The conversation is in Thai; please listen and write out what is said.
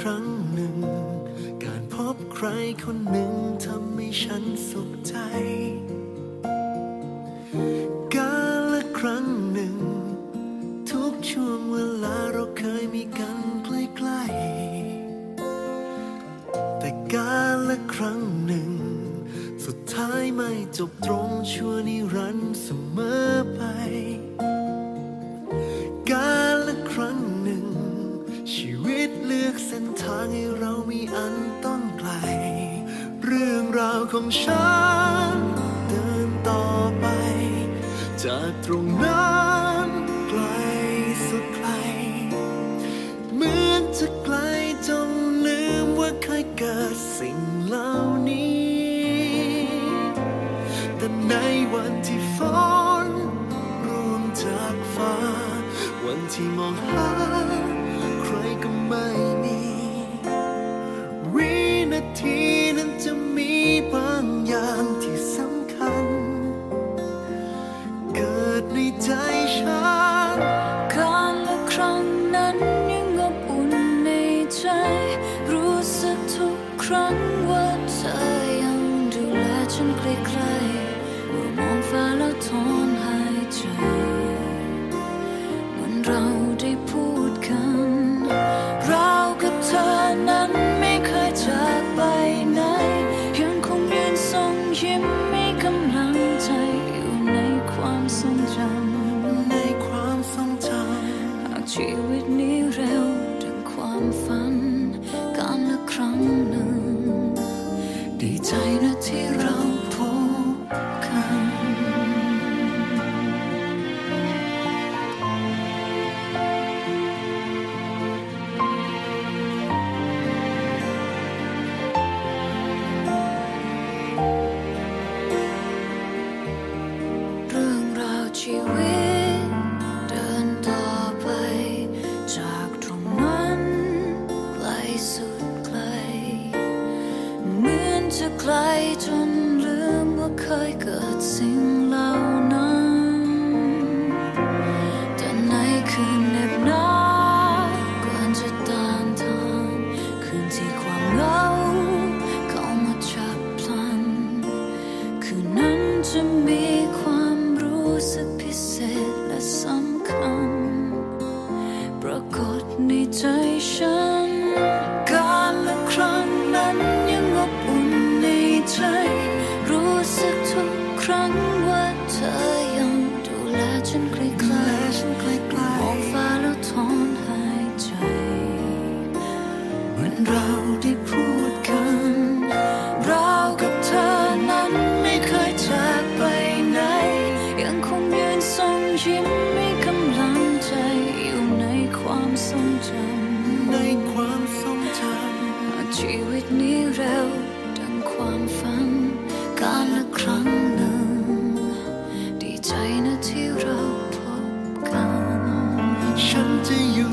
ครั้งหนึ่ง การพบใครคนหนึ่งทำให้ฉันสุขใจ กาละครั้งหนึ่ง ทุกช่วงเวลาเราเคยมีกันใกล้ๆ แต่กาละครั้งหนึ่ง สุดท้ายไม่จบตรงชั่วนิรันดร์เสมอ ไกล เรื่องราวของฉันเดินต่อไป จากตรงนั้นไกลสุดไกล เหมือนจะไกลจนลืมว่าเคยเกิดสิ่งเหล่านี้ แต่ในวันที่ฝนร่วงจากฟ้า วันที่มองหา ทุกครั้งว่าเธอยังดูแลฉันใกล้ๆเมื่อมองฟ้าแล้วถอนหายใจเหมือนเราได้พูดกัน เรากับเธอนั้นไม่เคยจากไปไหนยังคงยืนส่งยิ้มให้กำลังใจอยู่ในความทรงจำในความทรงจหากชีวิตนี้เร็วดังความฝัน ใจนะที่เรา จะไกลจนลืมว่าเคยเกิดสิ่งเหล่านั้นแต่ในคืนเน็บหนาวก่อนจะตานทานคืนที่ความเหงาเข้ามาจับพลัน คืนนั้นจะมีความรู้สึกพิเศษและสำคัญ ปรากฏในใจฉัน ใจ เหมือนเราได้พูดกันเรากับเธอนั้นไม่เคยจากไปไหน ยังคงยืนส่งยิ้มให้กำลังใจอยู่ในความทรงจำในความทรงจำหากชีวิตนี้เร็วดังความฝันการละครั้งหนึ่ง ดีใจนะที่เราพบกัน ฉันจะอยู่